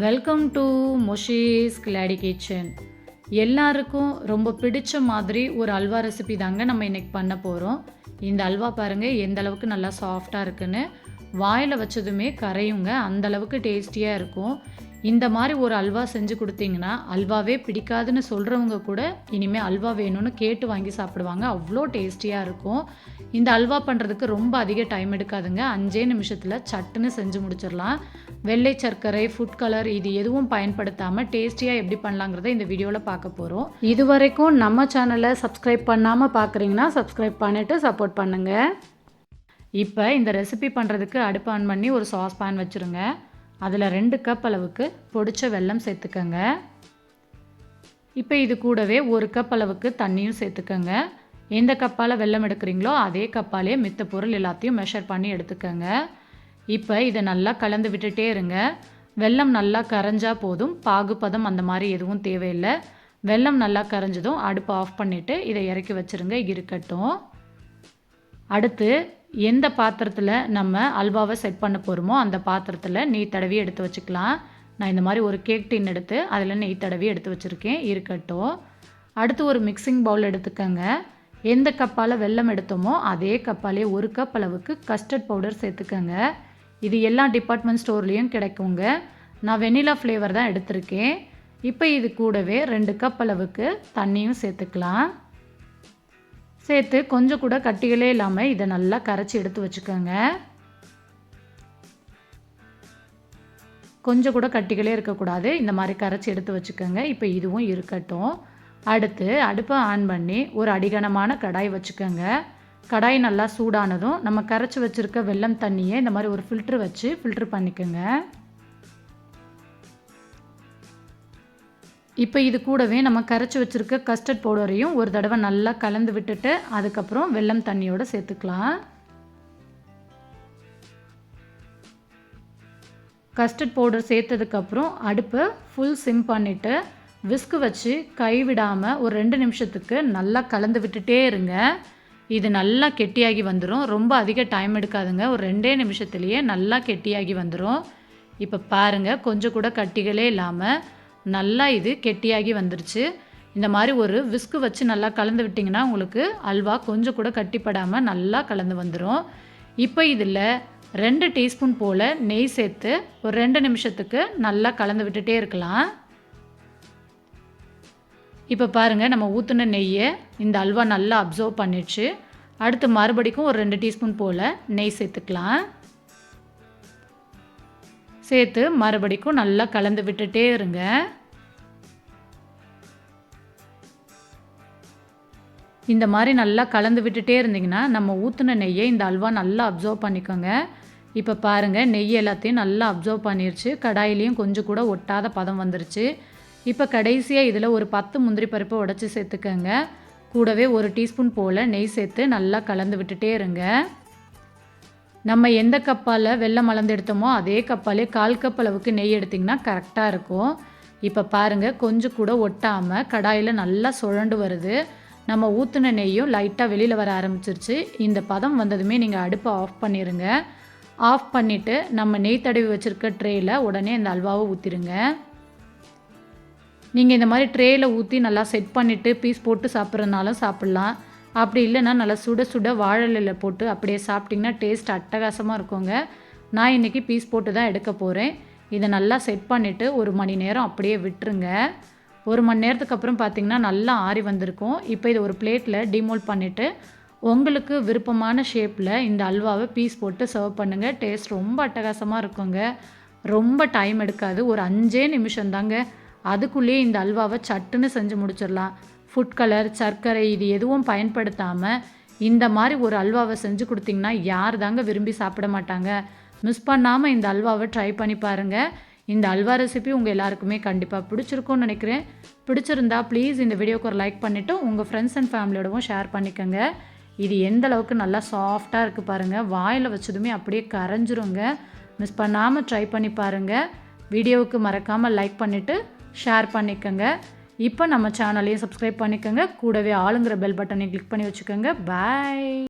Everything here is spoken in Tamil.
வெல்கம் டு மொஷீஸ் கிளாடி கிச்சன் எல்லாருக்கும் ரொம்ப பிடிச்ச மாதிரி ஒரு அல்வா ரெசிபி தாங்க நம்ம இன்னைக்கு பண்ண போகிறோம் இந்த அல்வா பாருங்கள் எந்த அளவுக்கு நல்லா சாஃப்டாக இருக்குன்னு. வாயில் வச்சதுமே கரையுங்க அந்தளவுக்கு டேஸ்டியாக இருக்கும். இந்த மாதிரி ஒரு அல்வா செஞ்சு கொடுத்தீங்கன்னா அல்வாவே பிடிக்காதுன்னு சொல்கிறவங்க கூட இனிமேல் அல்வா வேணும்னு கேட்டு வாங்கி சாப்பிடுவாங்க. அவ்வளோ டேஸ்டியாக இருக்கும். இந்த அல்வா பண்ணுறதுக்கு ரொம்ப அதிக டைம் எடுக்காதுங்க. அஞ்சே நிமிஷத்தில் சட்டுன்னு செஞ்சு முடிச்சிடலாம். வெள்ளை சர்க்கரை ஃபுட் கலர் இது எதுவும் பயன்படுத்தாமல் டேஸ்டியாக எப்படி பண்ணலாங்கிறத இந்த வீடியோவில் பார்க்க போகிறோம் இது வரைக்கும் நம்ம சேனலை சப்ஸ்கிரைப் பண்ணாமல் பார்க்குறீங்கன்னா சப்ஸ்கிரைப் பண்ணிவிட்டு சப்போர்ட் பண்ணுங்கள் இப்போ இந்த ரெசிபி பண்ணுறதுக்கு அடுப்பு ஆன் பண்ணி ஒரு சாஸ் பேன் வச்சுருங்க. அதில் ரெண்டு கப் அளவுக்கு பொடிச்ச வெல்லம் சேர்த்துக்கோங்க. இப்போ இது கூடவே ஒரு கப் அளவுக்கு தண்ணியும் சேர்த்துக்கோங்க. எந்த கப்பால் வெல்லம் எடுக்கிறீங்களோ அதே கப்பாலே மித்த பொருள் எல்லாத்தையும் மெஷர் பண்ணி எடுத்துக்கோங்க. இப்போ இதை நல்லா கலந்து விட்டுட்டே இருங்க. வெல்லம் நல்லா கரைஞ்சா போதும். பாகுபதம் அந்த மாதிரி எதுவும் தேவையில்லை. வெல்லம் நல்லா கரைஞ்சதும் அடுப்பு ஆஃப் பண்ணிவிட்டு இதை இறக்கி வச்சுருங்க. இருக்கட்டும். அடுத்து எந்த பாத்திரத்தில் நம்ம அல்வாவை செட் பண்ண போகிறோமோ அந்த பாத்திரத்தில் நெய் தடவி எடுத்து வச்சுக்கலாம். நான் இந்த மாதிரி ஒரு கேக் டின் எடுத்து அதில் நெய் தடவி எடுத்து வச்சுருக்கேன். இருக்கட்டும். அடுத்து ஒரு மிக்சிங் பவுல் எடுத்துக்கோங்க. எந்த கப்பால் வெல்லம் எடுத்தோமோ அதே கப்பாலே ஒரு கப் அளவுக்கு கஸ்டர்ட் பவுடர் சேர்த்துக்கோங்க. இது எல்லா டிபார்ட்மெண்ட் ஸ்டோர்லேயும் கிடைக்குங்க. நான் வெனிலா ஃப்ளேவர் தான் எடுத்திருக்கேன். இப்போ இது கூடவே ரெண்டு கப் அளவுக்கு தண்ணியும் சேர்த்துக்கலாம். சேர்த்து கொஞ்சம் கூட கட்டிகளே இல்லாமல் இதை நல்லா கரைச்சி எடுத்து வச்சுக்கோங்க. கொஞ்சம் கூட கட்டிகளே இருக்கக்கூடாது. இந்த மாதிரி கரைச்சி எடுத்து வச்சுக்கோங்க. இப்போ இதுவும் இருக்கட்டும். அடுத்து அடுப்பை ஆன் பண்ணி ஒரு அடிகனமான கடாய் வச்சுக்கோங்க. கடாய் நல்லா சூடானதும் நம்ம கரைச்சி வச்சுருக்க வெள்ளம் தண்ணியை இந்த மாதிரி ஒரு ஃபில்ட்ரு வச்சு ஃபில்ட்ரு பண்ணிக்கோங்க. இப்போ இது கூடவே நம்ம கரைச்சி வச்சுருக்க கஸ்டர்ட் பவுடரையும் ஒரு தடவை நல்லா கலந்து விட்டுட்டு அதுக்கப்புறம் வெள்ளம் தண்ணியோடு சேர்த்துக்கலாம். கஸ்டர்ட் பவுடர் சேர்த்ததுக்கப்புறம் அடுப்பை ஃபுல் சிம் பண்ணிவிட்டு விஸ்கு வச்சு கைவிடாமல் ஒரு ரெண்டு நிமிஷத்துக்கு நல்லா கலந்து விட்டுட்டே இருங்க. இது நல்லா கெட்டியாகி வந்துடும் ரொம்ப அதிக டைம் எடுக்காதுங்க. ஒரு ரெண்டே நிமிஷத்துலேயே நல்லா கெட்டியாகி வந்துடும் இப்போ பாருங்கள் கொஞ்சம் கூட கட்டிகளே இல்லாமல் நல்லா இது கெட்டியாகி வந்துருச்சு. இந்த மாதிரி ஒரு விஸ்கு வச்சு நல்லா கலந்து விட்டிங்கன்னா உங்களுக்கு அல்வா கொஞ்சம் கூட கட்டிப்படாமல் நல்லா கலந்து வந்துடும் இப்போ இதில் ரெண்டு டீஸ்பூன் போல் நெய் சேர்த்து ஒரு ரெண்டு நிமிஷத்துக்கு நல்லா கலந்து விட்டுட்டே இருக்கலாம். இப்போ பாருங்கள் நம்ம ஊற்றுன நெய்யை இந்த அல்வா நல்லா அப்சர்வ் பண்ணிடுச்சு. அடுத்து மறுபடிக்கும் ஒரு ரெண்டு டீஸ்பூன் போல் நெய் சேர்த்துக்கலாம். சேர்த்து மறுபடிக்கும் நல்லா கலந்து விட்டுட்டே இருங்க. இந்த மாதிரி நல்லா கலந்து விட்டுட்டே இருந்தீங்கன்னா நம்ம ஊற்றின நெய்யை இந்த அல்வா நல்லா அப்சர்வ் பண்ணிக்கோங்க. இப்போ பாருங்கள் நெய் எல்லாத்தையும் நல்லா அப்சர்வ் பண்ணிருச்சு. கடாயிலையும் கொஞ்சம் கூட ஒட்டாத பதம் வந்துருச்சு. இப்போ கடைசியாக இதில் ஒரு பத்து முந்திரி பருப்பை உடச்சி சேர்த்துக்கோங்க. கூடவே ஒரு டீஸ்பூன் போல் நெய் சேர்த்து நல்லா கலந்து விட்டுட்டே இருங்க. நம்ம எந்த கப்பால் வெள்ளம் மலர்ந்து எடுத்தோமோ அதே கப்பாலே கால் கப் அளவுக்கு நெய் எடுத்திங்கன்னா கரெக்டாக இருக்கும். இப்போ பாருங்கள் கொஞ்சம் கூட ஒட்டாமல் கடாயில் நல்லா சுழண்டு வருது. நம்ம ஊற்றின நெய்யும் லைட்டாக வெளியில் வர ஆரம்பிச்சிருச்சு. இந்த பதம் வந்ததுமே நீங்கள் அடுப்பை ஆஃப் பண்ணிடுங்க ஆஃப் பண்ணிவிட்டு நம்ம நெய் தடவி வச்சுருக்க ட்ரேயில் உடனே இந்த அல்வாவை ஊற்றிடுங்க நீங்கள் இந்த மாதிரி ட்ரேயில் ஊற்றி நல்லா செட் பண்ணிவிட்டு பீஸ் போட்டு சாப்பிட்றதுனாலும் சாப்பிட்லாம். அப்படி இல்லைன்னா நல்லா சுட சுட வாழலையில் போட்டு அப்படியே சாப்பிட்டிங்கன்னா டேஸ்ட் அட்டகாசமாக இருக்குங்க. நான் இன்றைக்கி பீஸ் போட்டு தான் எடுக்க போகிறேன் இதை நல்லா செட் பண்ணிவிட்டு ஒரு மணி நேரம் அப்படியே விட்டுருங்க. ஒரு மணி நேரத்துக்கு அப்புறம் பார்த்திங்கன்னா நல்லா ஆறி வந்திருக்கும். இப்போ இதை ஒரு பிளேட்டில் டிமோல்ட் பண்ணிவிட்டு உங்களுக்கு விருப்பமான ஷேப்பில் இந்த அல்வாவை பீஸ் போட்டு சர்வ் பண்ணுங்கள் டேஸ்ட் ரொம்ப அட்டகாசமாக இருக்குங்க. ரொம்ப டைம் எடுக்காது. ஒரு அஞ்சே நிமிஷம் தாங்க. அதுக்குள்ளேயே இந்த அல்வாவை சட்டுன்னு செஞ்சு முடிச்சிடலாம். ஃபுட் கலர் சர்க்கரை இது எதுவும் பயன்படுத்தாமல் இந்த மாதிரி ஒரு அல்வாவை செஞ்சு கொடுத்தீங்கன்னா யார் தாங்க விரும்பி சாப்பிட மாட்டாங்க? மிஸ் பண்ணாமல் இந்த அல்வாவை ட்ரை பண்ணி பாருங்கள் இந்த அல்வா ரெசிபி உங்கள் எல்லாருக்குமே கண்டிப்பாக பிடிச்சிருக்கும்னு நினைக்கிறேன். பிடிச்சிருந்தா ப்ளீஸ் இந்த வீடியோக்கு ஒரு லைக் பண்ணிவிட்டு உங்கள் ஃப்ரெண்ட்ஸ் அண்ட் ஃபேமிலியோடவும் ஷேர் பண்ணிக்கோங்க. இது எந்த அளவுக்கு நல்லா சாஃப்டாக இருக்குது பாருங்கள் வாயில் வச்சதுமே அப்படியே கரைஞ்சிருங்க. மிஸ் பண்ணாமல் ட்ரை பண்ணி பாருங்கள் வீடியோவுக்கு மறக்காமல் லைக் பண்ணிவிட்டு ஷேர் பண்ணிக்கோங்க. இப்போ நம்ம சேனலையும் சப்ஸ்கிரைப் பண்ணிக்கோங்க. கூடவே ஆளுங்கிற பெல் பட்டனையும் கிளிக் பண்ணி வச்சுக்கோங்க. பாய்